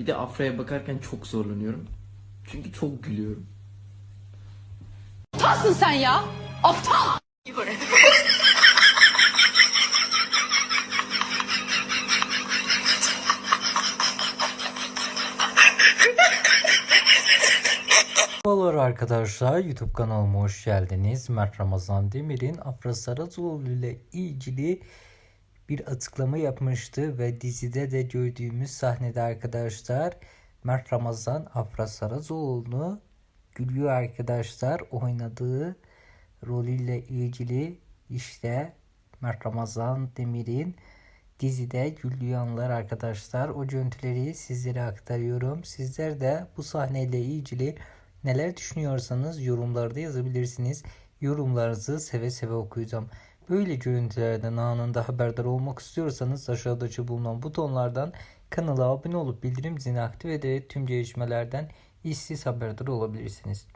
Bir de Afra'ya bakarken çok zorlanıyorum. Çünkü çok gülüyorum. Aptalsın sen ya. Aptal. Merhabalar arkadaşlar YouTube kanalıma hoş geldiniz. Mert Ramazan Demir'in Afra Saracoğlu ile ilgili bir açıklama yapmıştı ve dizide de gördüğümüz sahnede arkadaşlar Mert Ramazan Afra Saracoğlu'nu gülüyor arkadaşlar oynadığı rolüyle ilgili işte Mert Ramazan Demir'in dizide güldüğü anlar arkadaşlar. O görüntüleri sizlere aktarıyorum. Sizler de bu sahneyle ilgili neler düşünüyorsanız yorumlarda yazabilirsiniz. Yorumlarınızı seve seve okuyacağım. Böyle görüntülerden anında haberdar olmak istiyorsanız aşağıdaki bulunan butonlardan kanala abone olup bildirim zilini aktif ederek tüm gelişmelerden işsiz haberdar olabilirsiniz.